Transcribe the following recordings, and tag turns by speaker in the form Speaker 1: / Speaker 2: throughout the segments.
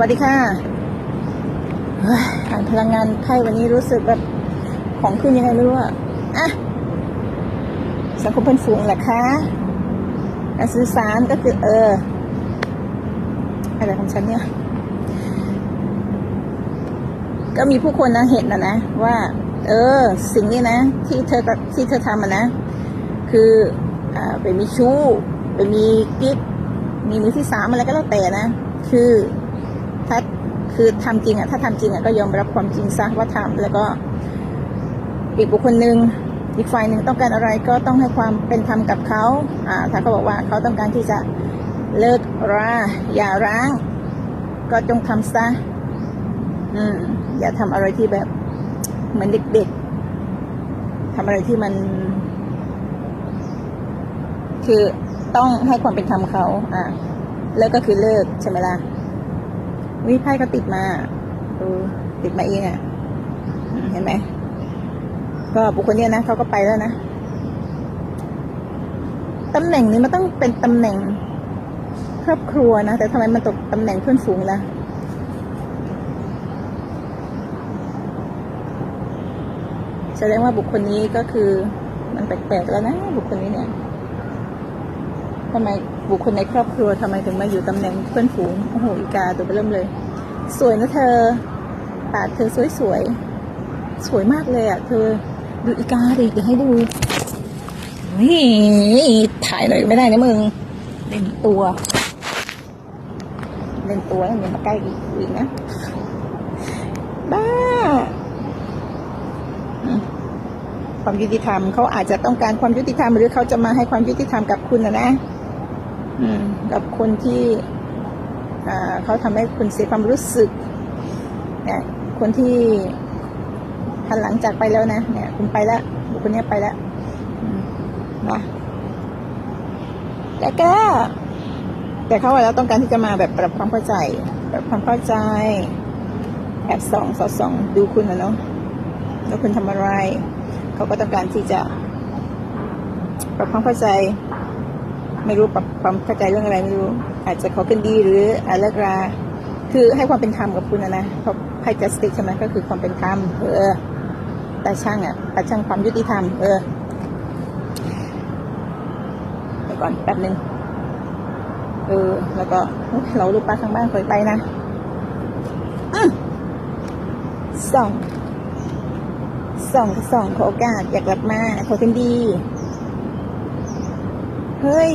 Speaker 1: วัสดีค่ะเฮ้ยอ่านพลังงานไพ่วันนี้รู้สึกแบบของขึ้นยังไงไม่รู้อะอะสังคมเพื่อนฝูงแหละคะการสื่อสารก็คือเออ อะไรของฉันเนี่ย ก็มีผู้คนนะเห็นนะนะ ว่า เออ สิ่งนี้นะ ที่เธอที่เธอทำนะ คืออ่าไปมีชู้ไปมีกิ๊กมีมือที่สามอะไรก็แล้วแต่นะ คือ ถ้าคือทำจริงอะถ้าทำจริงอะก็ยอมรับความจริงซะว่าทำแล้วก็อีกบุคคลหนึ่งอีกฝ่ายหนึ่งต้องการอะไรก็ต้องให้ความเป็นธรรมกับเขาอ่าถ้าเขาบอกว่าเขาต้องการที่จะเลิกราอย่าร้าง ก็จงทำซะอืมอย่าทำอะไรที่แบบเหมือนเด็กๆทำอะไรที่มัน คือต้องให้ความเป็นธรรมเขา อ่าเลิกก็คือเลิกใช่ไหมล่ะ วิไพ่ก็ติดมาดูติดมาเองอะ่ะ เห็นไหม ก็บุคคลเนี้ยนะเขาก็ไปแล้วนะตำแหน่งนี้มันต้องเป็นตำแหน่งครอบครัวนะ แต่ทำไมมันตกตำแหน่งเพื่อนฝูงล่ะแสดงว่าบุคคลนี้ก็คือมันแปลกๆแล้วนะ บุคคลนี้เนี่ยทำไมบุคคลในครอบครัวทำไมถึงมาอยู่ตำแหน่งเพื่อนฝูงโอ้โหอีกาตัวเริ่มเลย สวยนะเธอ ปากเธอสวยสวย สวยมากเลยอะเธอ ดูอีกาดิเดี๋ยวให้ดูนี่ถ่ายหน่อยไม่ได้นะมึง เล่นตัว เล่นตัวแล้วอย่ามาใกล้อีกอีกนะ บ้า ความยุติธรรมเขาอาจจะต้องการความยุติธรรมหรือเขาจะมาให้ความยุติธรรมกับคุณนะนะอืมกับคนที่ เขาทำให้คุณเสียความรู้สึกเนี่ยคนที่หันหลังจากไปแล้วนะเนี่ย คุณไปแล้วบุคคลเนี้ยไปแล้วนะแต่ก็แต่เขาแล้วต้องการที่จะมาแบบปรับความเข้าใจปรับความเข้าใจแอบส่องสอดส่องดูคุณนะเนาะแล้วคุณทำอะไร เขาก็ต้องการที่จะปรับความเข้าใจ ไม่รู้ปรับความเข้าใจเรื่องอะไรไม่รู้ อาจจะขอขึ้นดีหรืออาเลิกรา คือให้ความเป็นธรรมกับคุณนะนะเพราะไพ่จัสติกใช่ไหมก็คือความเป็นธรรมเออแต่ช่างอะแต่ช่างความยุติธรรม เออก่อนแป๊บหนึ่งเออ แล้วก็เราลูกป้าข้างบ้านเคยไปนะอสองสองสองขอโอกาสอยากกลับมาขอคืนดี เฮ้ย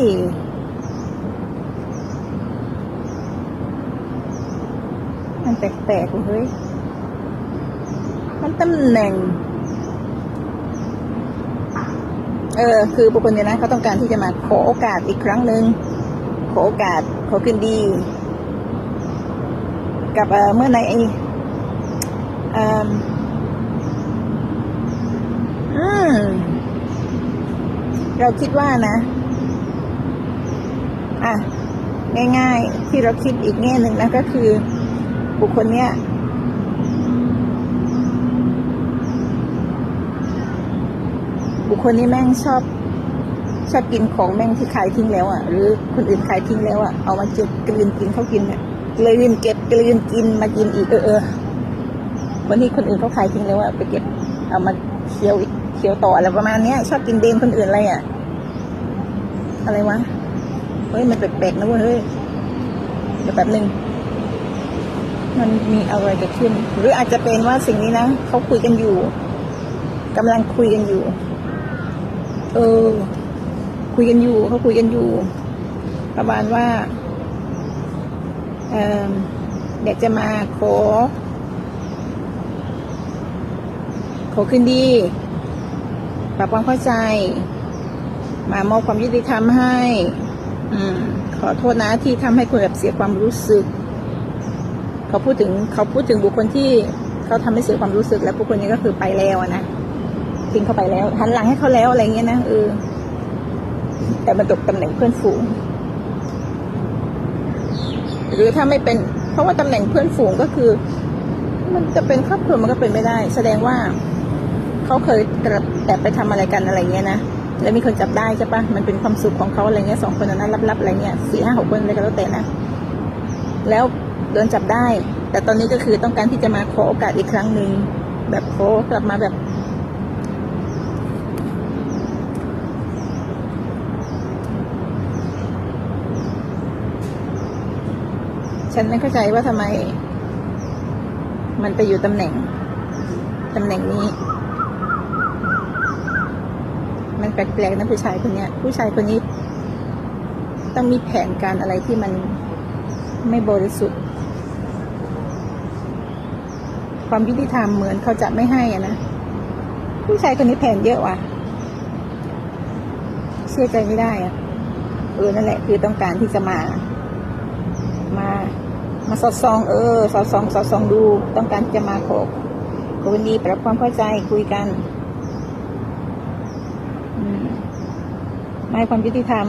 Speaker 1: มันแปลกๆเฮ้ย มันตำแหน่ง เออ คือบุคคลเนี้นะเขาต้องการที่จะมาขอโอกาสอีกครั้งหนึ่ง ขอโอกาส ขอคืนดี กับเเมื่อในไอเอ่ออืมเราคิดว่านะ อะง่าย ๆ ที่เราคิดอีกแง่หนึ่งนะก็คือ บุคคลเนี้ยบุคคลนี้แม่งชอบชอบกินของแม่งที่ขายทิ้งแล้วอะ หรือคนอื่นขายทิ้งแล้วอะเอามาเก็บกลืนกินเขากินเนี่ยกลืนเก็บกลืนกินมากินอีกเออเออวันนี้คนอื่นเขาขายทิ้งแล้วอะไปเก็บเอามาเคี้ยวอีกเคี้ยวต่ออะไรประมาณเนี้ย ชอบกินเดนคนอื่นอะไรอะ อะไรวะ เฮ้ย มันแปลกๆนะเว้ยเฮ้ยเดี๋ยวแป๊บหนึ่งมันมีอะไรเกิดขึ้น หรืออาจจะเป็นว่าสิ่งนี้นะเขาคุยกันอยู่กำลังคุยกันอยู่ เออ คุยกันอยู่เขาคุยกันอยู่ ประมาณว่าเออเด็กจะมาขอขอคืนดีปรับความเข้าใจ มามอบความยุติธรรมให้ อขอโทษนะที่ทำให้คุณแบบเสียความรู้สึก เขาพูดถึงเขาพูดถึงบุคคลที่เขาทำให้เสียความรู้สึก แล้วบุคคลนี้ก็คือไปแล้วอะนะทิ้งเขาไปแล้วหันหลังให้เขาแล้วอะไรเงี้ยนะเออแต่มันตกตำแหน่งเพื่อนฝูง หรือถ้าไม่เป็น เพราะว่าตำแหน่งเพื่อนฝูงก็คือ มันจะเป็นครอบครัวมันก็เป็นไม่ได้ แสดงว่าเขาเคยกระแอบไปทำอะไรกันอะไรเงี้ยนะ แล้วมีคนจับได้ใช่ปะมันเป็นความสุขของเขาอะไรเงี้ยสองคนนั้นลับๆอะไรเงี้ยสี่ห้าหกคนอะไรก็แล้วแต่นะ แล้วโดนจับได้ แต่ตอนนี้ก็คือต้องการที่จะมาขอโอกาสอีกครั้งหนึ่งแบบขอกลับมาแบบ ฉันไม่เข้าใจว่าทำไม มันไปอยู่ตำแหน่งตำแหน่งนี้ มันแปลกๆนะผู้ชายคนเนี้ย ผู้ชายคนนี้ ต้องมีแผนการอะไรที่มันไม่บริสุทธิ์ ความยุติธรรมเหมือนเขาจะไม่ให้อะนะ ผู้ชายคนนี้แผนเยอะว่ะ เชื่อใจไม่ได้อะเออนั่นแหละ คือต้องการที่จะมา มา มาสอดส่อง เออ สอดส่อง สอดส่องดู ต้องการจะมาขอวันดีปรับความเข้าใจคุยกัน อืมไม่ ให้ความยุติธรรม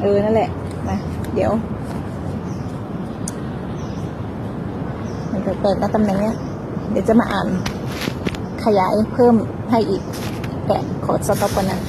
Speaker 1: เออ นั่นแหละ มา เดี๋ยว มันเปลกๆนะตำแหน่งเนี้ย เดี๋ยวจะมาอ่าน ขยายเพิ่มให้อีก แต่ขอสต็อปก่อนนะ